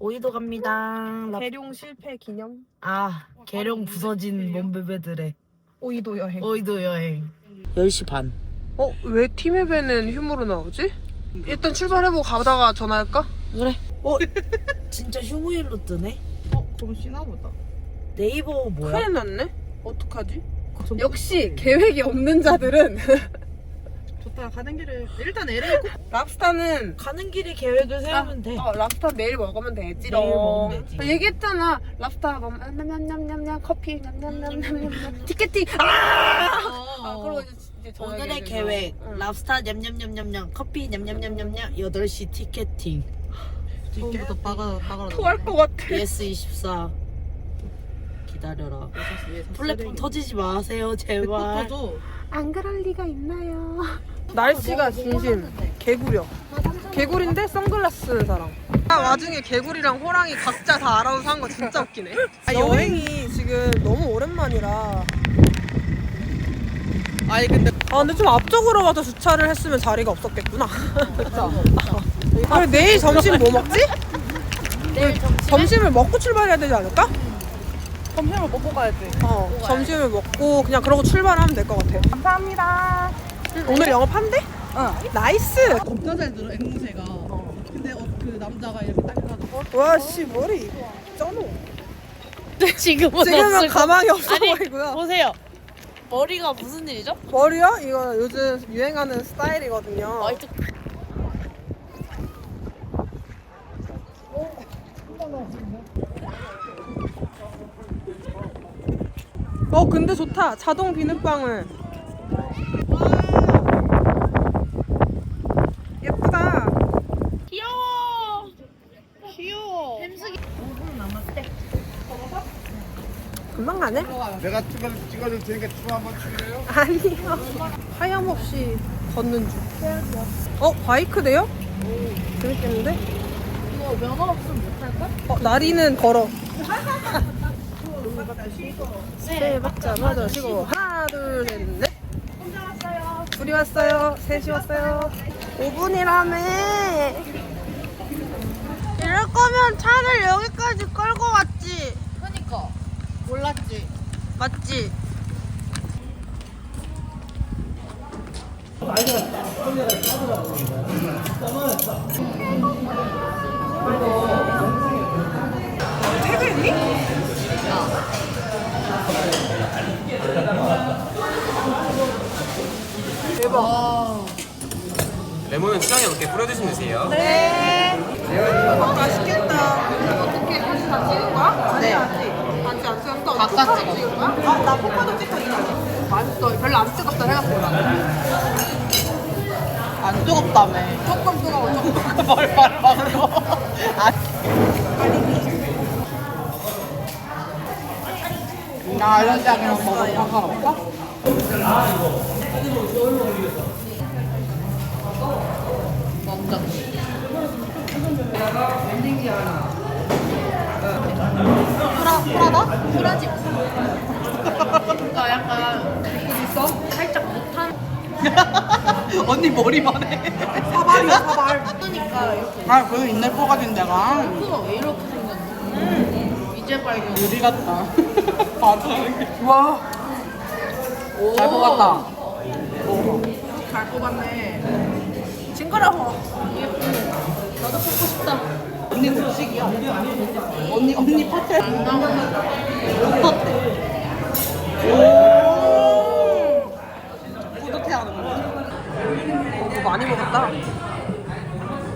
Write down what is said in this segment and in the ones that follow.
오이도 갑니다. 라- 계룡 실패 기념 아, 계룡 부서진 몸베베들의 오이도 여행. 오이도 여행. 10시 반. 어? 왜 팀앱에는 휴무로 나오지? 일단 출발해보고 가다가 전화할까? 그래. 어, 진짜 휴무일로 뜨네. 어, 그럼 쉬나 보다. 네이버 뭐야? 큰일 났네? 어떡하지? 역시 계획이 없는 자들은 좋다. 가는 길에 일단 LA 꼭 랍스타는 가는 길에 계획을 세우면 돼. 어, 랍스타 내일 먹으면 되지롱. 내일 먹으면 되지. 얘기했잖아. 랍스타 뭐 냠냠냠냠냠 커피 냠냠냠냠냠 티켓팅. 아! 아, 그리고 이제, 이제 저녁에 오늘의 계획 응. 랍스타 냠냠냠냠냠 커피 냠냠냠냠냠 8시 티켓팅 처음부터 빠가 빠가. 토할 것 같아. 예스24 기다려라 플랫폼 터지지 마세요 제발 터져. 안 그럴 리가 있나요? 날씨가 진심 개구려. 개구리인데 선글라스 쓰는 사람. 아, 와중에 개구리랑 호랑이 각자 다 알아서 산 거 진짜 웃기네. 아, 여행이 지금 너무 오랜만이라. 아니 근데 아 근데 좀 앞쪽으로 와서 주차를 했으면 자리가 없었겠구나. 그쵸. 아, 내일 점심 뭐 먹지? 내일 점심 점심 을 먹고 출발해야 되지 않을까? 점심을 먹고 가야 돼. 어, 점심을 먹고 그냥 그러고 출발하면 될 것 같아. 감사합니다. 응, 오늘 영업한대? 어. 나이스! 진짜 잘 들어 앵무새가. 근데 어, 그 남자가 이렇게 딱 해가지고. 와, 씨, 머리. 쩌노. 지금은 지금은 없을 가망이 없어 아니, 보이고요. 보세요 머리가 무슨 일이죠? 머리요? 이거 요즘 유행하는 스타일이거든요. 아이, 어, 근데 좋다. 자동 비눗방울. 예쁘다. 귀여워 귀여워. 금방 가네? 내가 찍어, 찍어줄 테니까 춤 한번 출래요? 아니요. 하염없이 걷는 중. 어, 바이크네요? 재밌겠는데? 이거 면허 없으면 못할까? 어, 나리는 걸어. 세 박자 맞아 쉬고 하나 둘 셋 넷. 혼자 왔어요. 둘이 왔어요. 셋이 왔어요. 5분이라며. 이럴 거면 차를 여기까지 끌고 왔지. 몰랐지 맞지? 퇴근했니? 대박. 레몬은 취향에 맞게 뿌려주시면 되세요. 네. 어, 맛있겠다. 어떻게 같이 다 찍은 거야? 네. 바깥 찍은 거야? 아, 나 포카도 찍고 있어. 맛있어. 별로 안 뜨겁다 생각보다. 안 뜨겁다며. 조금 뜨거워, 조금. 뭘 말하고. 아. 나 알려장이랑 먹어도 상관없어? 완전. 프라다? 프라지 그러니까 약간 있어? 살짝 못한 언니 머리만 해. 사발이야, 사발. 그러니까 이렇게 아, 그 인내 뽀가진 데가 프가 왜 이렇게 생겼노? 이제 발견 유리 같다. 맞아. 와. 잘 뽑았다. 잘 뽑았네. 징그러워. 나도 뽑고 싶다 언니 급식이야. 언니, 언니 파트. 안 나오는 어때? 뿌듯해 하는 거지. 이거 많이 먹었다.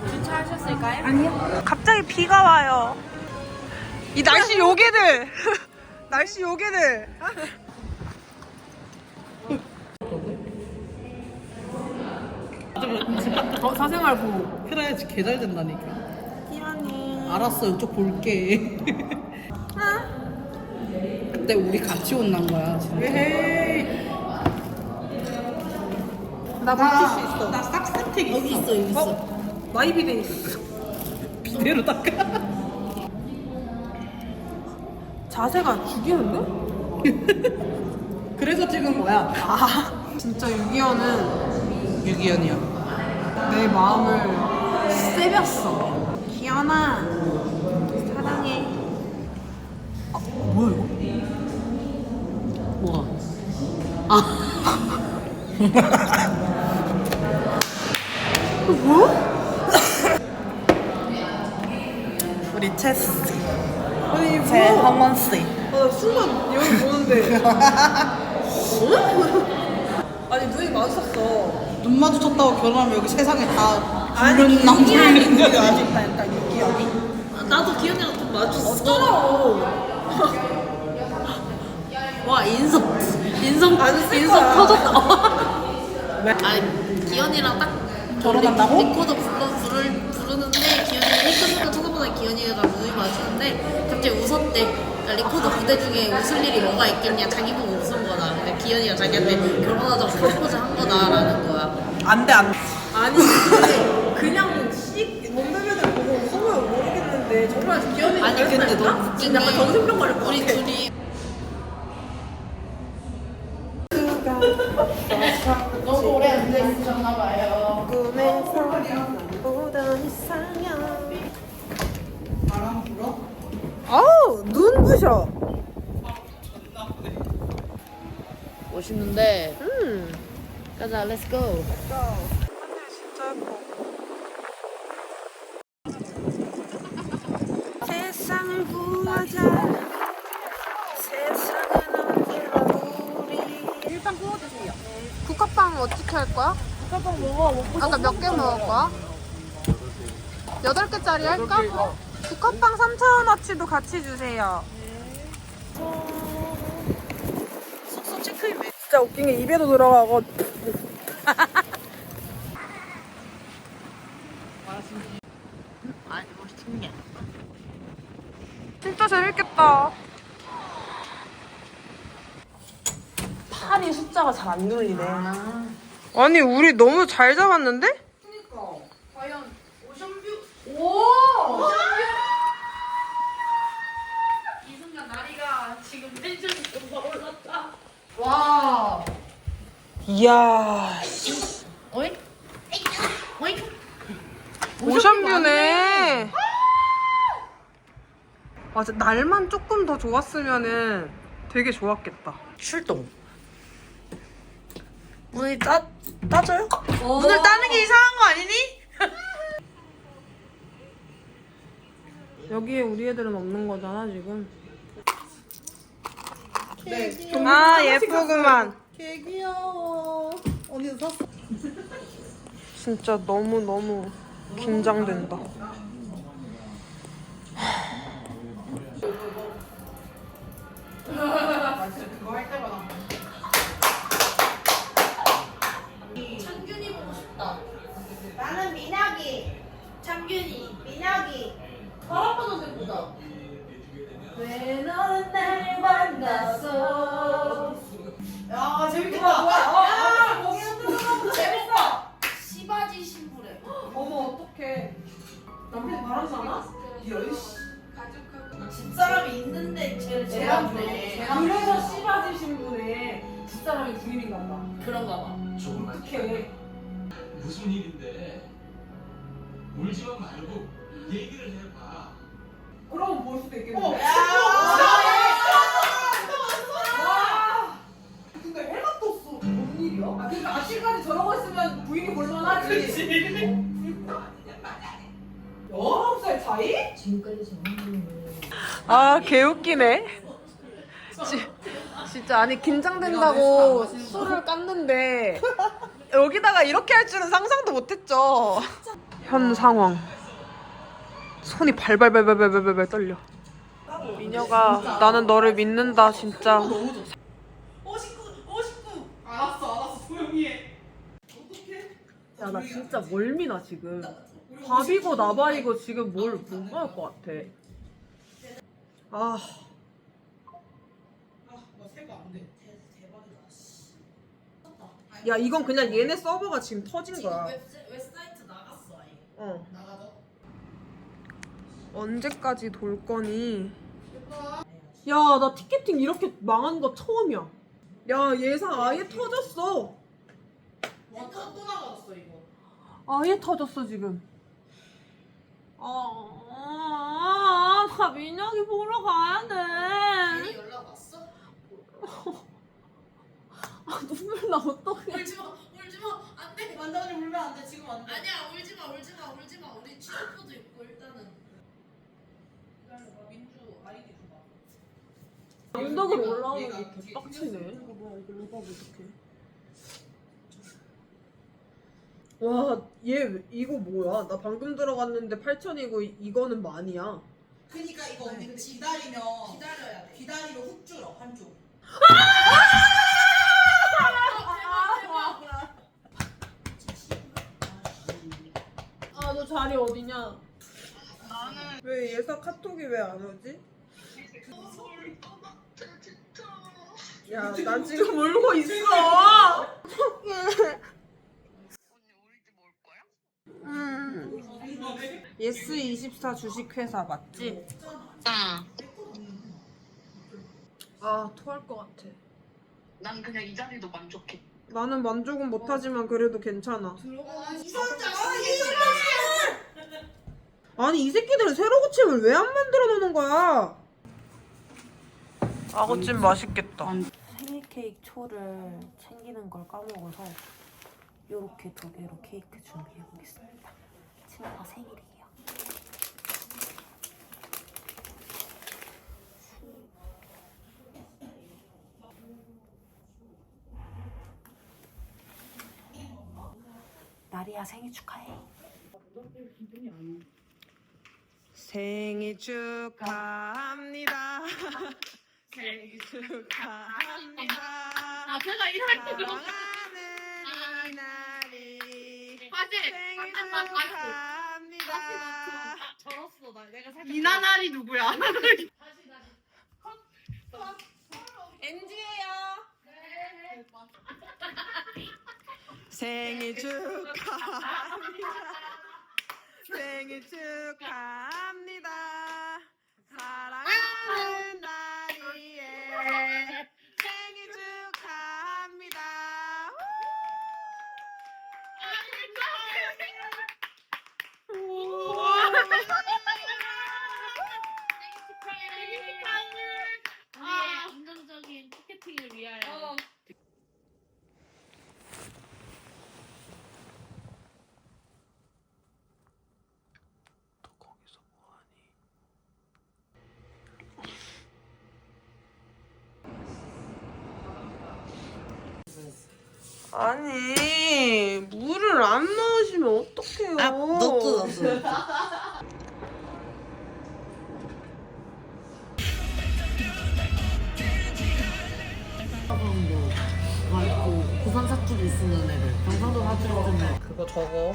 주차하셨을까요? 아니요. 갑자기 비가 와요. 이 날씨 요괴들. 날씨 요괴들. 어, 사생활 보호. 그래야지 개잘 된다니까. 알았어, 이쪽 볼게. 그때 우리 같이 온난 거야, 진짜. 에헤이. 나 물티슈 있어. 나 싹스틱 여기 있어 여기 있어 어? 마이비데 있어. 비대로 닦아. 자세가 죽이는데? 그래서 찍은 거야. 아, 진짜 유기현은 유기현이야. 내 마음을 세볐어. 기현아, 뭐야 이거? 뭐가? 아. 뭐? 우리 체스. 아니 이거. 뭐? 제 황원씨. 아나 순간 여기 보는데. 아니 눈이 마주쳤어. 눈 마주쳤다고 결혼하면 여기 세상에 다 아니 불륜 남불륜 아직 다 일단 얘기야. 나도 기현이랑 좀 맞췄어. 어쩌라고. 와 인성 인성 안쓸 인성. 터졌다. 아니 기현이랑 딱 결혼한다고? 리- 리코더 불러 부를 부르는데 기현이가 1등으로 쳐다보다 기현이가 눈이 마주쳤는데 갑자기 웃었대. 그러니까 리코더 부대 중에 웃을 일이 뭐가 있겠냐 자기 보고 웃은 거다. 근데 기현이가 자기한테 결혼하자고 프로포즈 한 거다라는 거야. 안돼 안 돼. 아니 근데 그냥 씩 몸매매를 보고 웃으면 모르겠는데 정말 기현이 아니 근데 너무 웃긴 게 약간 정신병 걸릴 것 우리 같아 둘이 눈 부셔. 멋있는데? 음. 가자 렛츠고 진짜 예뻐. 세상을 구하자. 세상은 언제나 우리. 일단 구워주세요. 국화빵 어떻게 할 거야? 국화빵 먹어. 먹고 아까 몇 개 먹을 거야? 여덟 개짜리 할까? 국화빵 3,000원어치도 같이 주세요 숙소 체크인 진짜 웃긴 게 입에도 들어가고 아니 멋있네 진짜 재밌겠다. 팔이 숫자가 잘 안 눌리네. 아니 우리 너무 잘 잡았는데? 이 순간 나리가 지금 텐션이 좀 더 올랐다 이야 오잉? 오잉? 오션뷰네. 맞아 날만 조금 더 좋았으면은 되게 좋았겠다. 출동. 문이 따 따져요? 문을 따는 게 이상한 거 아니니? 여기에 우리 애들은 없는 거잖아 지금. 아 예쁘구만. 개 귀여워. 언니도 샀어? 진짜 너무 너무 긴장된다. 창균이 보고 싶다 나는 민혁이, 창균이 민혁이. 바람바람에 보자 왜 너는 날 만났어? 야 재밌겠다. 야 거기 재밌어. 시바지 신부래. 어머 어떡해. 남편이 바람사나? 집사람이 있는데 쟤를 제안네. 그래서 씨바지 신 분의 집사람이 부인인가 보다. 그런가 봐 어떡해. 무슨 일인데? 울지만 말고 얘기를 해봐. 그럼 볼 수도 있겠는데. 근데 아, 개웃기네. 지, 진짜, 아니, 긴장된다고 술을 깠는데, 여기다가 이렇게 할 줄은 상상도 못했죠. 현 상황. 손이 발발발발발발발 떨려. 미녀가, 나는 너를 믿는다, 진짜. 59, 59. 알았어, 알았어. 조용히 해. 야, 나 진짜 멀미나, 지금. 밥이고 나발이고 지금 뭘 못 먹을 것 같아. 아, 나안 돼. 야, 이건 그냥 얘네 서버가 지금 터진 거야. 웹- 웹사이트 나갔어 아예 어. 나가자. 언제까지 돌 거니? 야, 나 티켓팅 이렇게 망한 거 처음이야. 야, 예상 아예 터졌어. 와, 또, 또 나가졌어, 이거. 아예 터졌어, 지금. 아, 아, 아, 나 민혁이 보러 가야 돼. 연락 왔어? 눈물 나 어떡해. 울지 마, 울지 마, 안 돼. 완전히 울면 안 돼. 지금 안 돼. 아니야, 울지 마, 울지 마, 울지 마. 우리 취업부도 있고 일단은. 민주 아이디 줘봐. 언덕으로 올라오는 게 개빡치네. 와, 얘 이거 뭐야? 나 방금 들어갔는데 8천이고 이거는 만이야. 그니까 이거 언니 기다리면 기다려야 돼. 기다리면 훅 줄어 한쪽. 아, 너 자리 어디냐? 나는 왜 예서 카톡이 왜 안 오지? 야, 나 지금 울고 있어. 음. 예스24 주식회사 맞지? 아, 토할 것 같아. 난 그냥 이 자리도 만족해. 나는 만족은 못하지만 그래도 괜찮아. 아니 이 새끼들은 새로 고침을 왜 안 만들어 놓는 거야? 아구찜 맛있겠다. 생일 케이크 초를 챙기는 걸 까먹어서 이렇게 두 개로 케이크 준비해 보겠습니다. 친구가 생일이에요. 나리야 생일 축하해. 생일 축하합니다. 생일 축하합니다. 아, 제가 이럴 때 그런 사랑하는 이나 리 사실 생일. 축하합니다. 절었어 나 내가 살짝 이나날이 누구야? 다시 다시 NG예요. 생일 축하합니다. 생일 축하합니다. 사랑하는 나리의 생일 축하합니다. 아, 긍정적인 티켓팅을 위하여. 아니 물을 안 넣으시면 어떡해요? 아, 넣었어, 넣었어. 쓰는 애들 경상도 사투리 애 그거 저거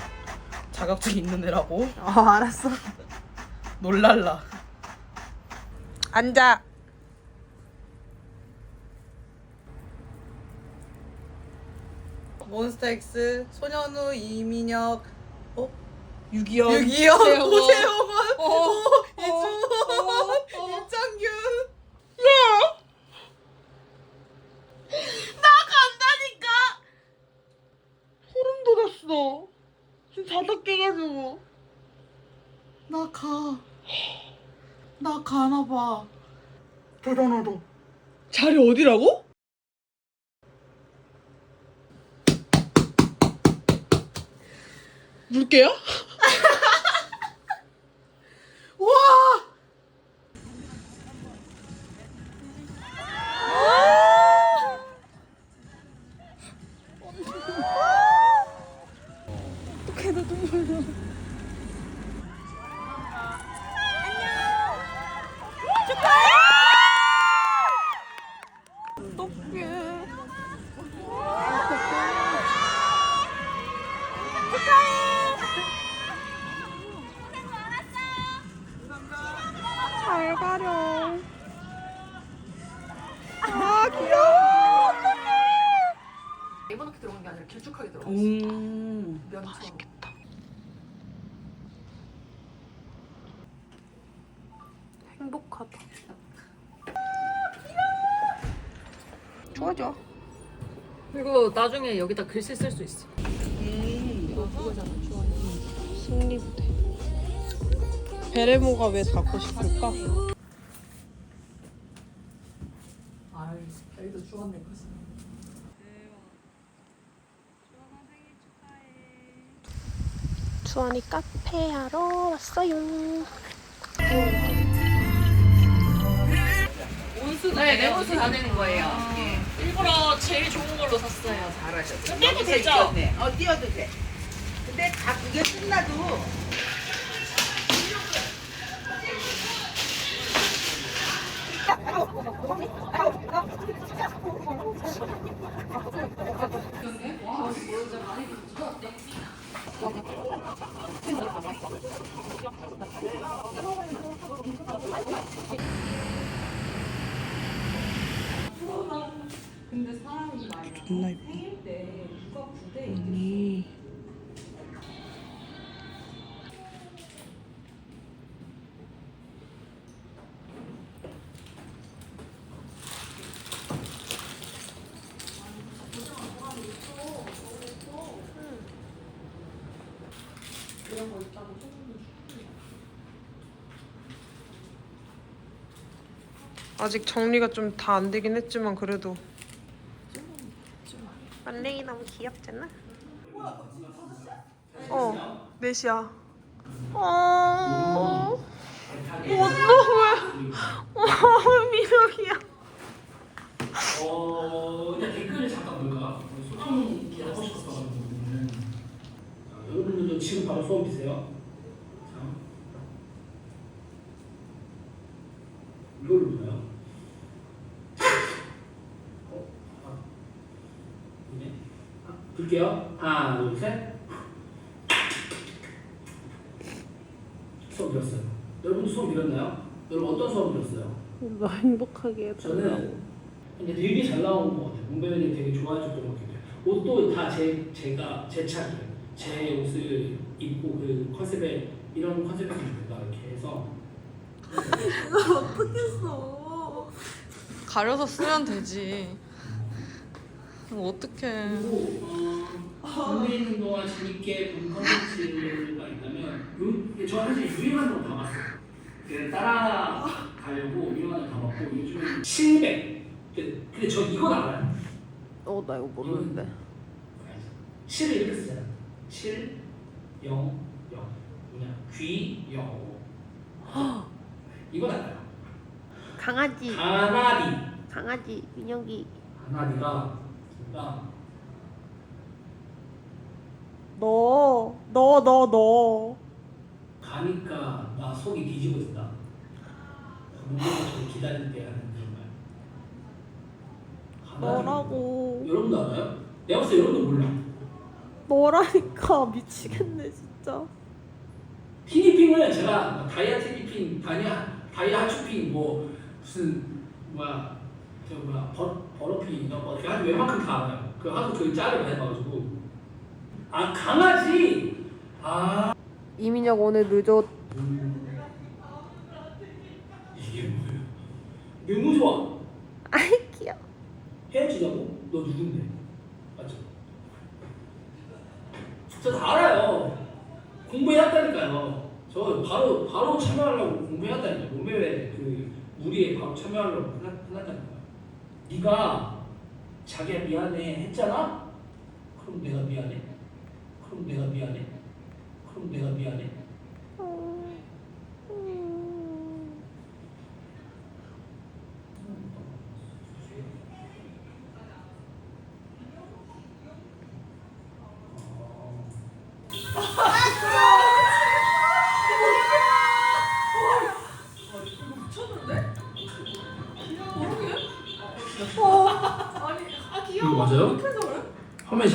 자격증 있는 애라고? 어, 알았어. 놀랄라. 앉아. 몬스타엑스, 소년우, 이민혁, 어? 유기현, 유기현, 오세영원, 오세영원, 어, 이주원, 이창균. 소 름 돋았어. 지금 자다 깨가지고. 나 가. 나 가나 봐. 대단하다. 자리 어디라고? 물게요? 길쭉하게 들어갔어 음. 면처럼 행복하다. 좋아 좋아. 그리고 나중에 여기다 글씨 쓸 수 있어 승리부대. 베레모가 왜 닫고 싶을까? 아 여기도 주웠네 글씨 주원이 카페 하러 왔어요. 네, 내 옷을 다 되는 거예요. 일부러 제일 좋은 걸로 샀어요. 잘하셨어. 떼도 되죠? 어, 띄워도 돼. 근데 다 그게 끝나도 존나 이뻐. 아직 정리가 좀 다 안 되긴 했지만 그래도 말랭이 너무 귀엽잖아. 어, 넷이야. 어, 원놈을, 어, 미역이야. 어, 일단 댓글을 잠깐 볼까? 소통 하고 싶었어가지고. 자, 여러분들도 지금 바로 수업 주세요. 이걸로 보나요? 어? 아. 이네. 아, 볼게요. 하나, 둘, 셋. 수업 들었어요. 여러분 수업 들었나요? 여러분 어떤 수업 들었어요? 나 행복하게 저는 되게 잘 나온 것 같아요. 문배우님 되게 좋아해줬던 것 같아요. 옷도 다 제 제가 제 차기예요. 제 옷을 입고 그 컨셉에 이런 컨셉을 입는다 이렇게 해서 가려서 쓰면 되지. 어떡해. 어, 군대 있는 동안 재밌게 본 컨텐츠가 있다면 요, 저 사실 유행하는 거다 봤어요. 그냥 따라가려고 유행하는 거다 봤고 요즘은 700 근데, 근데 저 이건 알아요. 어, 나 이거 모르는데. 7을 이렇게 쓰잖아. 7, 0, 0. 뭐냐? 귀, 영. 이건 알아요. 강아지, 가나비. 강아지, 민혁이. 가나비가 진짜 너, 너, 너, 너. 가니까 나 속이 뒤집어진다. 기다릴 때 하는 그런 말. 너라고. 여러분도 알아요? 내가 봤을 때 여러분도 몰라. 너라니까 미치겠네 진짜. 티니핑을 제가 뭐 다이아 티니핑, 다이 아 하추핑 뭐 무슨 뭐야 저 뭐야 버 버러핑 이런 거 제가 웬만큼 다 알아요. 그 하도 그 짤을 많이 봐가지고 아 강아지 아 이민혁 오늘 늦었. 이게 뭐예요? 너무 좋아. 아이 귀여워. 헤어지자고? 너 누군데? 맞죠? 저 다 알아요. 공부해왔다니까요. 저 바로 바로 참여하려고 공부해왔다니까요. 몸매회 그 무리에 바로 참여하려고 해놨- 해놨다니까요. 네가 자기야 미안해 했잖아? 그럼 내가 미안해? 그럼 내가 미안해? 그럼 내가 미안해?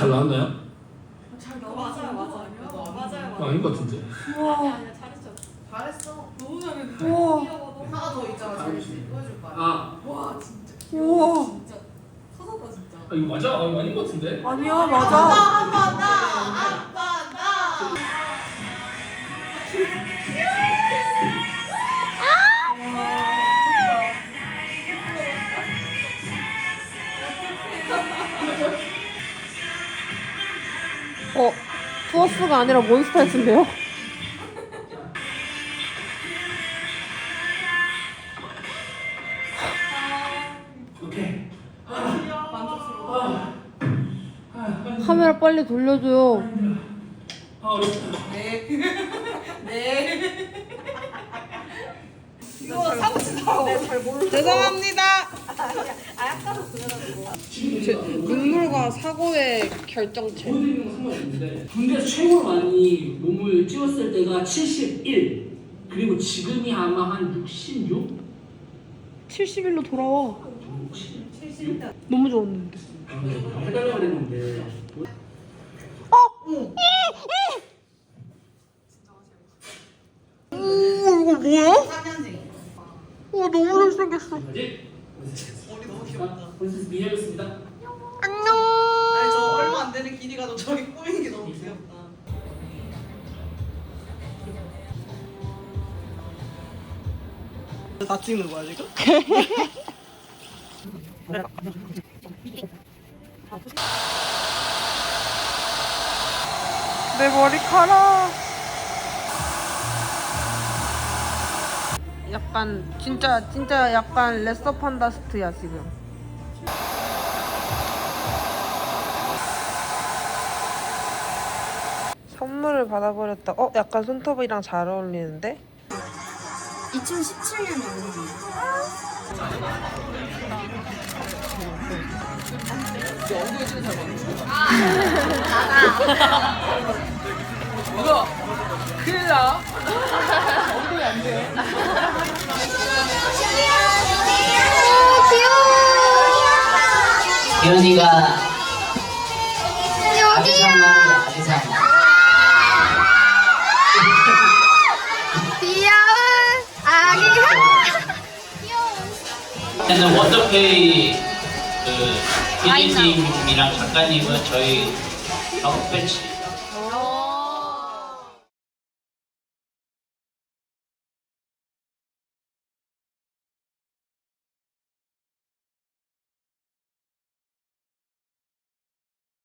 잘 나왔나요? 잘 나와. 맞아요, 맞아요. 맞아요. 아닌 것 같은데. 잘했어. 너무 잘했는데. 우와. 하나 더 있잖아. 잘했지. 보여줄 거야. 아, 와 진짜. 우와. 진짜 터졌다 진짜. 아 이거 맞아? 아, 이거 아닌 것 같은데? 아니야 맞아. 한번 더. 한번 더. 투어스가 아니라 몬스타엑스인데요? 카메라 빨리 돌려줘요. 아 어렵다. 이거 사무치다. 죄송합니다. 제 눈물과 사고의 결정체. 상관없는데 군대에서 최고 로 많이 몸을 찍었을 때가 71 그리고 지금이 아마 한 66? 71로 돌아와. 너무 좋았는데. 해달라고 그랬는데 오 이거 뭐야? 와 너무 잘생겼어. 뭐지? 머리 너무 귀엽다 벌써 미녀였습니다 안녕. 아니 저 얼마 안 되는 길이가도 저기 꾸미는 게 너무 귀엽다. 나 찍는 거야 지금? 내 머리카락. 약간 진짜 진짜 약간 레서 판다스트야 지금. 선물을 받아버렸다. 어, 약간 손톱이랑 잘 어울리는데? 2017년 큰일 나. 기현이가. 귀여운 원더페이 그 PD님이랑 작가님은 저희 작업 배치